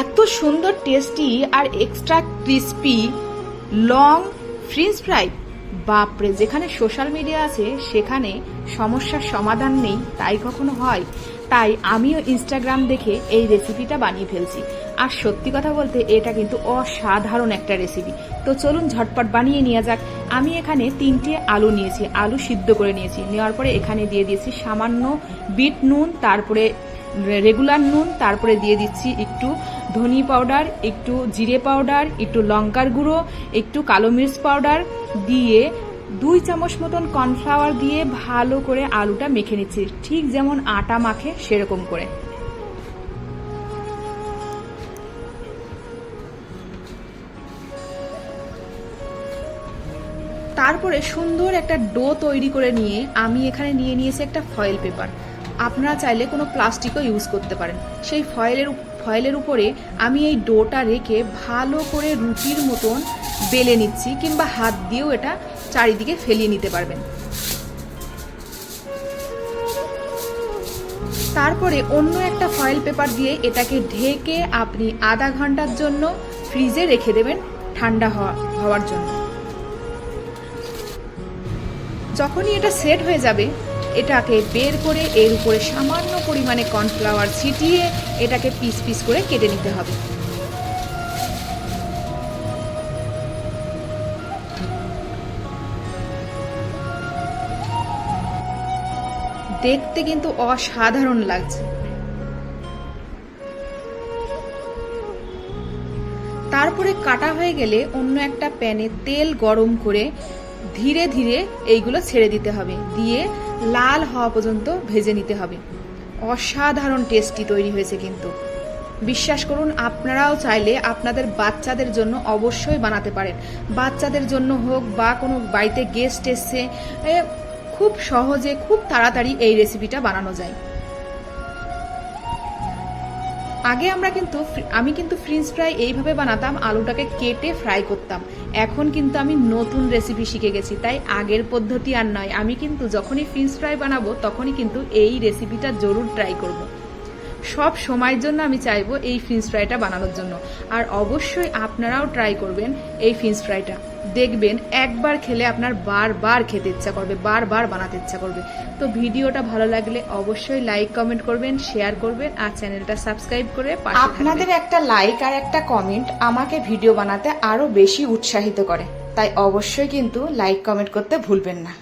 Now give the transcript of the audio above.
এত সুন্দর টেস্টি আর extra crispy long French fry বাপরে, যেখানে সোশ্যাল মিডিয়া আছে, সেখানে সমস্যার সমাধান নেই, তাই কখনো হয়। তাই আমিও ইনস্টাগ্রাম দেখে এই রেসিপিটা বানিয়ে ফেলছি। আর সত্যি কথা বলতে, এটা কিন্তু অসাধারণ একটা রেসিপি তো চলুন ঝটপট বানিয়ে নেওয়া যাক। আমি এখানে তিনটে আলু নিয়েছি, আলু সিদ্ধ করে নিয়েছি। নেওয়ার পরে এখানে দিয়ে দিয়েছি সামান্য বিট নুন, তারপরে রেগুলার নুন, তারপরে দিয়ে দিচ্ছি একটু ধনি পাউডার একটু জিরে পাউডার একটু লঙ্কার গুঁড়ো, একটু কালো মির্চ পাউডার দিয়ে দুই চামচ মতন কর্নফ্লাওয়ার দিয়ে ভালো করে আলুটা মেখে নিচ্ছি। ঠিক যেমন আটা মাখে সেরকম করে। তারপরে সুন্দর একটা ডো তৈরি করে নিয়ে আমি এখানে নিয়ে নিয়েছি একটা ফয়েল পেপার আপনারা চাইলে কোনো প্লাস্টিকও ইউজ করতে পারেন। সেই ফয়েলের ফয়েলের উপরে আমি এই ডোটা রেখে ভালো করে রুটির মতন বেলে নিচ্ছি কিংবা হাত দিয়েও এটা চারিদিকে ফেলিয়ে নিতে পারবেন। তারপরে অন্য একটা ফয়েল পেপার দিয়ে এটাকে ঢেকে আপনি আধা ঘণ্টার জন্য ফ্রিজে রেখে দেবেন ঠান্ডা হওয়া- হওয়ার জন্য। যখনই এটা সেট হয়ে যাবে এটাকে বের করে এর উপরে সামান্য পরিমাণে কর্নফ্লাওয়ার ছিটিয়ে এটাকে পিস পিস করে কেটে নিতে হবে। দেখতে কিন্তু অসাধারণ লাগছে। তারপরে কাটা হয়ে গেলে অন্য একটা প্যানে তেল গরম করে ধীরে ধীরে এইগুলো ছেড়ে দিতে হবে। দিয়ে লাল হওয়া পর্যন্ত ভেজে নিতে হবে। অসাধারণ টেস্টি তৈরি হয়েছে কিন্তু। বিশ্বাস করুন, আপনারাও চাইলে আপনাদের বাচ্চাদের জন্য অবশ্যই বানাতে পারেন। বাচ্চাদের জন্য হোক বা কোনো বাড়িতে গেস্ট এসছে খুব সহজে, খুব তাড়াতাড়ি এই রেসিপিটা বানানো যায়। আগে আমরা কিন্তু আমি কিন্তু ফ্রিঞ্চ ফ্রাই এইভাবে বানাতাম, আলুটাকে কেটে ফ্রাই করতাম। এখন কিন্তু আমি নতুন রেসিপি শিখে গেছি, তাই আগের পদ্ধতি আর নয়। আমি কিন্তু যখনই ফ্রিঞ্চ ফ্রাই বানাবো, তখনই কিন্তু এই রেসিপিটা জরুর ট্রাই করব। সব সময়ের জন্য আমি চাইব এই ফ্রিঞ্চ ফ্রাইটা বানানোর জন্য। আর অবশ্যই আপনারাও ট্রাই করবেন এই ফ্রিঞ্চ ফ্রাইটা দেখবেন একবার খেলে আপনার বারবার খেতে ইচ্ছা করবে, বারবার বানাতে ইচ্ছা করবে। তো ভিডিওটা ভালো লাগলে অবশ্যই লাইক কমেন্ট করবেন শেয়ার করবেন আর চ্যানেলটা সাবস্ক্রাইব করে আপনাদের একটা লাইক আর একটা কমেন্ট আমাকে ভিডিও বানাতে আরও বেশি উৎসাহিত করে। তাই অবশ্যই কিন্তু লাইক কমেন্ট করতে ভুলবেন না।